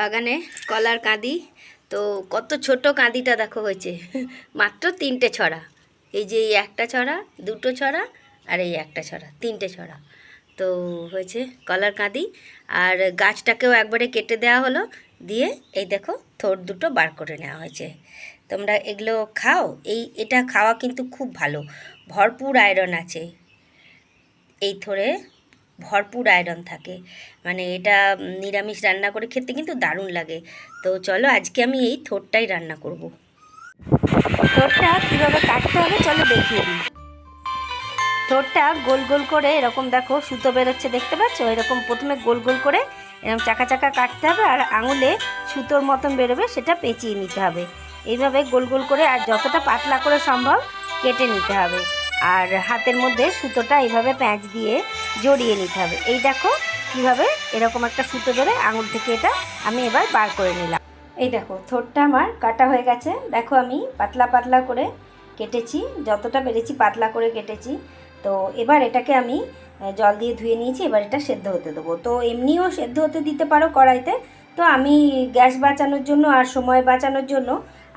বাগানে কলার কাঁদি। তো কত ছোট কাঁদিটা দেখো হয়েছে। মাত্র তিনটে ছড়া। এই যে এই একটা ছড়া, দুটো ছড়া আর এই একটা ছড়া, তিনটে ছড়া। তো হয়েছে কলার কাঁদি আর গাছটাকেও একবারে কেটে দেওয়া হলো। দিয়ে এই দেখো থোর দুটো বার করে নেওয়া হয়েছে। তোমরা এগুলো খাও। এই এটা খাওয়া কিন্তু খুব ভালো। ভরপুর আয়রন আছে। এই থোরে ভরপুর আয়রন থাকে। মানে এটা নিরামিষ রান্না করে খেতে কিন্তু দারুণ লাগে। তো চলো আজকে আমি এই থোরটাই রান্না করব। থোরটা কীভাবে কাটতে হবে চলো দেখিয়ে দিই। থোরটা গোল গোল করে এরকম দেখো সুতো বেরোচ্ছে দেখতে পাচ্ছ? এরকম প্রথমে গোল গোল করে এরকম চাকা চাকা কাটতে হবে আর আঙুলে সুতোর মতন বেরোবে সেটা পেঁচিয়ে নিতে হবে। এইভাবে গোল গোল করে আর যতটা পাতলা করে সম্ভব কেটে নিতে হবে। আর হাতের মধ্যে সুতোটা এইভাবে প্যাঁচ দিয়ে জড়িয়ে নিতে হবে। এই দেখো কীভাবে এরকম একটা সুতো ধরে আঙুল থেকে এটা আমি এবার বার করে নিলাম। এই দেখো থোরটা আমার কাটা হয়ে গেছে। দেখো আমি পাতলা পাতলা করে কেটেছি, যতটা পেরেছি পাতলা করে কেটেছি। তো এবার এটাকে আমি জল দিয়ে ধুয়ে নিয়েছি, এবার এটা সেদ্ধ হতে দেবো। তো এমনিও সেদ্ধ হতে দিতে পারো কড়াইতে। তো আমি গ্যাস বাঁচানোর জন্য আর সময় বাঁচানোর জন্য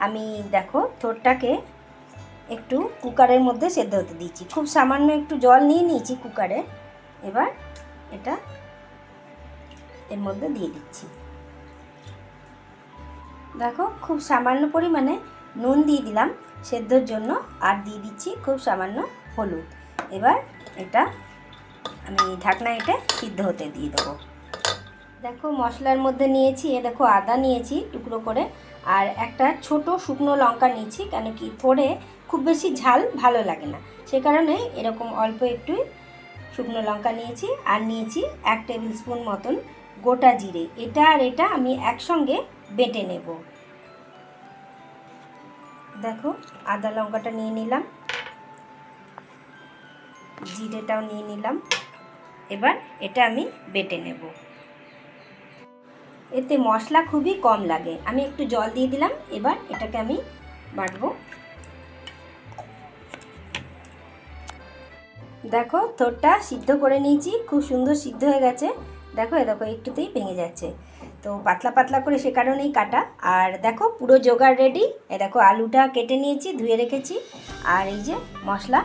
আমি, দেখো থোরটাকে একটু কুকারের মধ্যে সেদ্ধ হতে দিচ্ছি খুব সামান্য একটু জল নিয়ে নিয়েছি কুকারে। এবার এটা এর মধ্যে দিয়ে দিচ্ছি। দেখো, খুব সামান্য পরিমাণে নুন দিয়ে দিলাম সেদ্ধর জন্য, আর দিয়ে দিচ্ছি খুব সামান্য হলুদ। এবার এটা আমি ঢাকনা এটা সিদ্ধ হতে দিয়ে দেবো। দেখো, মশলার মধ্যে নিয়েছি, এ দেখো আদা নিয়েছি টুকরো করে। আর একটা ছোট শুকনো লঙ্কা নিয়েছি, কেন কি থোড়ে খুব বেশি ঝাল ভালো লাগে না। সে কারণে এরকম অল্প একটু শুকনো লঙ্কা নিয়েছি আর নিয়েছি এক টেবিল স্পুন মতন গোটা জিরে। এটা আর এটা আমি একসঙ্গে বেটে নেব। দেখো, আদা লঙ্কাটা নিয়ে নিলাম। জিরেটাও নিয়ে নিলাম। এবার এটা আমি বেটে নেব। এতে মশলা খুবই কম লাগে। আমি একটু জল দিয়ে দিলাম, এবার এটাকে আমি বাটবো। দেখো, থোরটা সিদ্ধ করে নিয়েছি, খুব সুন্দর সিদ্ধ হয়ে গেছে। দেখো, এ দেখো, একটুতেই ভেঙে যাচ্ছে। তো পাতলা পাতলা করে সে কারণেই কাটা। আর দেখো, পুরো জোগাড় রেডি এ দেখো, আলুটা কেটে নিয়েছি, ধুয়ে রেখেছি। আর এই যে মশলা,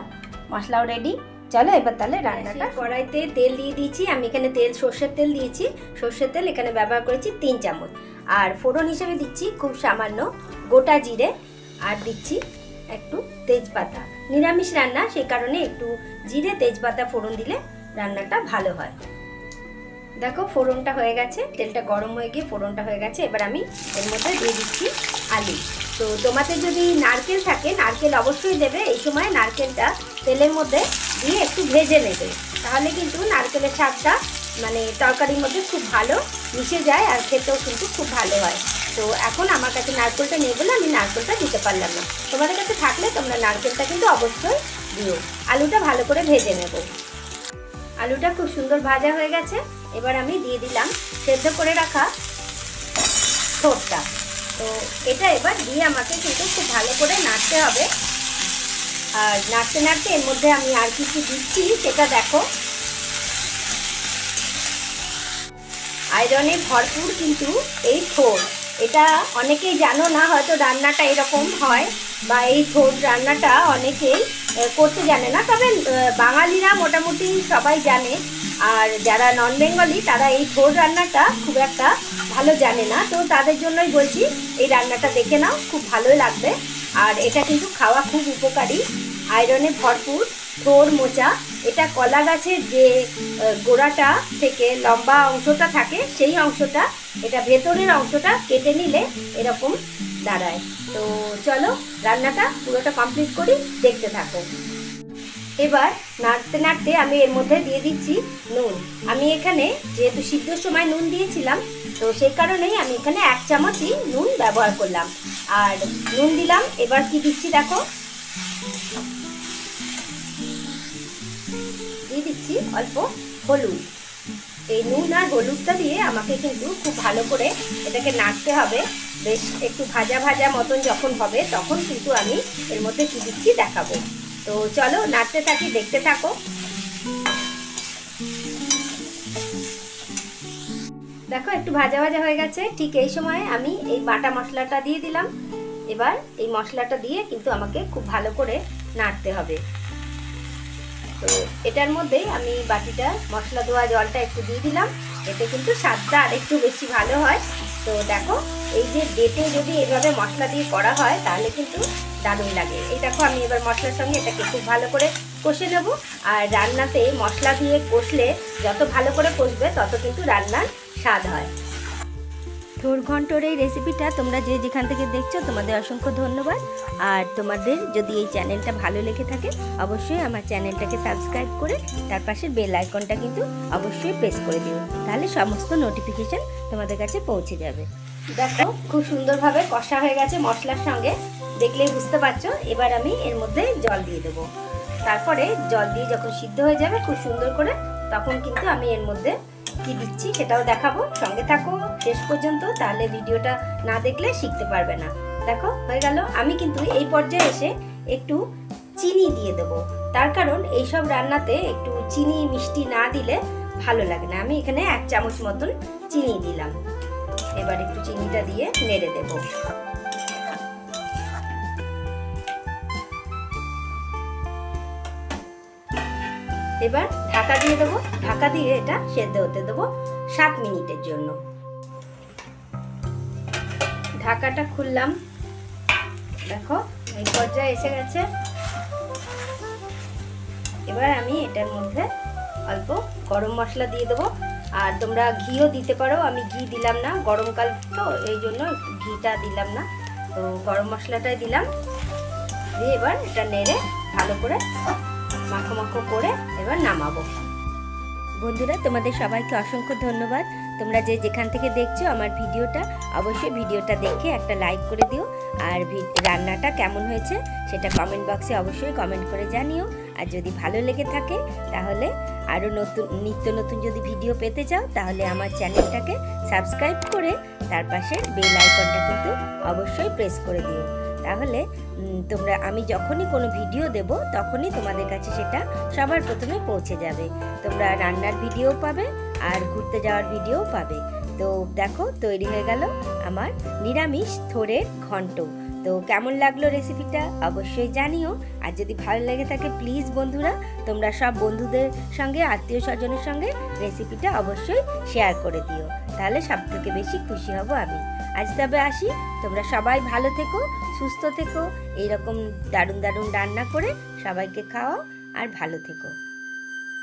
মশলাও রেডি চলো এবার তাহলে রান্নাটা কড়াইতে তেল দিয়ে দিয়েছি। আমি এখানে তেল সর্ষের তেল দিয়েছি। সর্ষের তেল এখানে ব্যবহার করেছি তিন চামচ। আর ফোড়ন হিসেবে দিচ্ছি খুব সামান্য গোটা জিরে আর দিচ্ছি একটু তেজপাতা। নিরামিষ রান্না সেই কারণে একটু জিরে তেজপাতা ফোড়ন দিলে রান্নাটা ভালো হয়। দেখো ফোড়নটা হয়ে গেছে তেলটা গরম হয়ে গিয়ে ফোড়নটা হয়ে গেছে। এবার আমি এর মধ্যে দিয়ে দিচ্ছি আলু। তো তোমাদের যদি নারকেল থাকে, নারকেল অবশ্যই দেবে। এই সময় নারকেলটা তেলের মধ্যে দিয়ে একটু ভেজে নেবে। তাহলে কিন্তু নারকেলের স্বাদটা মানে তরকারির মধ্যে খুব ভালো মিশে যায় আর খেতেও কিন্তু খুব ভালো হয়। তো এখন আমার কাছে নারকেলটা নেই বলে আমি নারকেলটা দিতে পারলাম না। তোমাদের কাছে থাকলে তোমরা নারকেলটা কিন্তু অবশ্যই দিও। আলুটা ভালো করে ভেজে নেব। আলুটা খুব সুন্দর ভাজা হয়ে গেছে। এবার আমি দিয়ে দিলাম সেদ্ধ করে রাখা থোরটা তো এটা এবার দিয়ে আমাকে কিন্তু খুব ভালো করে নাড়তে হবে। আর নাড়তে নাড়তে এর মধ্যে আমি আর কিছু দিচ্ছি সেটা দেখো। আয়রনে ভরপুর কিন্তু এই থোর। এটা অনেকেই জানো না, হয়তো রান্নাটা এরকম হয় বা এই থোর রান্নাটা অনেকেই করতে জানে না। তবে বাঙালিরা মোটামুটি সবাই জানে। আর যারা নন বেঙ্গলি তারা এই থোর রান্নাটা খুব একটা ভালো জানে না, তো তাদের জন্যই বলছি, এই রান্নাটা দেখে নাও, খুব ভালোই লাগবে। আর এটা কিন্তু খাওয়া খুব উপকারী। আয়রনে ভরপুর, থোর মোচা, এটা কলা গাছের যে গোড়াটা থেকে লম্বা অংশটা থাকে, সেই অংশটা, এটা ভেতরের অংশটা কেটে নিলে এরকম দাঁড়ায়। তো চলো, রান্নাটা পুরোটা কমপ্লিট করি, দেখতে থাকো। এবার নাড়তে নাড়তে আমি এর মধ্যে দিয়ে দিচ্ছি নুন। আমি এখানে যেহেতু সিদ্ধর সময় নুন দিয়েছিলাম, তো সেই কারণেই আমি এখানে এক চামচই নুন ব্যবহার করলাম। আর নুন দিলাম, এবার কি দিচ্ছি দেখো? দিয়ে দিচ্ছি অল্প হলুদ। এই নুন আর হলুদটা দিয়ে আমাকে কিন্তু খুব ভালো করে এটাকে নাড়তে হবে। বেশ একটু ভাজা ভাজা মতন যখন হবে, তখন কিন্তু আমি এর মধ্যে কি দিচ্ছি দেখাবো। তো চলো নাড়তে থাকি, দেখতে থাকো। দেখো, একটু ভাজা ভাজা হয়ে গেছে। ঠিক এই সময় আমি এই বাটা মশলাটা দিয়ে দিলাম। এবার এই মশলাটা দিয়ে কিন্তু আমাকে খুব ভালো করে নাড়তে হবে। তো এটার মধ্যেই আমি বাটিটা, মশলা ধোয়া জলটা একটু দিয়ে দিলাম। এতে কিন্তু স্বাদটা আর একটু বেশি ভালো হয়। তো দেখো, এই যে ডেটে যদি এভাবে মশলা দিয়ে করা হয়, তাহলে কিন্তু দারুণ লাগে। এই দেখো, আমি এবার মশলার সঙ্গে এটাকে খুব ভালো করে কষে নেব। আর রান্নাতে মশলা দিয়ে কষলে যত ভালো করে কষবে, তত কিন্তু রান্নার স্বাদ হয়। থোর ঘন্টর এই রেসিপিটা তোমরা যে যেখান থেকে দেখছ, তোমাদের অসংখ্য ধন্যবাদ। আর তোমাদের যদি এই চ্যানেলটা ভালো লেগে থাকে, অবশ্যই আমার চ্যানেলটাকে সাবস্ক্রাইব করে তার পাশের বেল আইকনটা কিন্তু অবশ্যই প্রেস করে দিও। তাহলে সমস্ত নোটিফিকেশন তোমাদের কাছে পৌঁছে যাবে। দেখো, খুব সুন্দরভাবে কষা হয়ে গেছে মশলার সঙ্গে। দেখলেই বুঝতে পারছ, এবার আমি এর মধ্যে জল দিয়ে দেবো। তারপরে জল দিয়ে যখন সিদ্ধ হয়ে যাবে খুব সুন্দর করে, তখন কিন্তু আমি এর মধ্যে কি দিচ্ছি সেটাও দেখাবো। সঙ্গে থাকো, শেষ পর্যন্ত, তাহলে ভিডিওটা না দেখলে শিখতে পারবে না। দেখো, হয়ে গেল। আমি কিন্তু এই পর্যায়ে এসে একটু চিনি দিয়ে দেবো। তার কারণ এইসব রান্নাতে একটু চিনি, মিষ্টি না দিলে ভালো লাগে না। আমি এখানে এক চামচ মতন চিনি দিলাম। এবার একটু চিনিটা দিয়ে নেড়ে দেবো। এবার ঢাকা দিয়ে দেবো। ঢাকা দিয়ে এটা সেদ্ধ হতে দেবো সাত মিনিটের জন্য। ঢাকাটা খুললাম। দেখো, এই পর্যায়ে এসে গেছে। এবার আমি এটার মধ্যে অল্প গরম মশলা দিয়ে দেবো। আর তোমরা ঘিও দিতে পারো, আমি ঘি দিলাম না গরমকাল তো, এই জন্য ঘিটা দিলাম না। তো গরম মশলাটাই দিলাম। দিয়ে এবার এটা নেড়ে ভালো করে মাখো মাখো করে এবার নামাবো। বন্ধুরা, তোমাদের সবাইকে অসংখ্য ধন্যবাদ। তোমরা যে যেখান থেকে দেখছ আমার ভিডিওটা, অবশ্যই ভিডিওটা দেখে একটা লাইক করে দিও। আর রান্নাটা কেমন হয়েছে সেটা কমেন্ট বক্সে অবশ্যই কমেন্ট করে জানিও। আর যদি ভালো লেগে থাকে, তাহলে আরও নতুন, নিত্য নতুন যদি ভিডিও পেতে চাও, তাহলে আমার চ্যানেলটাকে সাবস্ক্রাইব করে তার পাশে বেল আইকনটা কিন্তু অবশ্যই প্রেস করে দিও। তাহলে তোমরা, আমি যখনই কোনো ভিডিও দেব, তখনই তোমাদের কাছে সেটা সবার প্রথমে পৌঁছে যাবে। তোমরা রান্নার ভিডিও পাবে আর ঘুরতে যাওয়ার ভিডিও পাবে। তো দেখো, তৈরি হয়ে গেল আমার নিরামিষ থোরের ঘন্ট। তো কেমন লাগল রেসিপিটা অবশ্যই জানিও। আর যদি ভালো লেগে থাকে, প্লিজ বন্ধুরা, তোমরা সব বন্ধুদের সঙ্গে, আত্মীয় স্বজনের সঙ্গে রেসিপিটা অবশ্যই শেয়ার করে দিও। তাহলে সব থেকে বেশি খুশি হব আমি। আজ তবে আসি। তোমরা সবাই ভালো থেকো, সুস্থ থেকো, এইরকম দারুণ দারুণ রান্না করে সবাইকে খাওয়াও আর ভালো থেকো।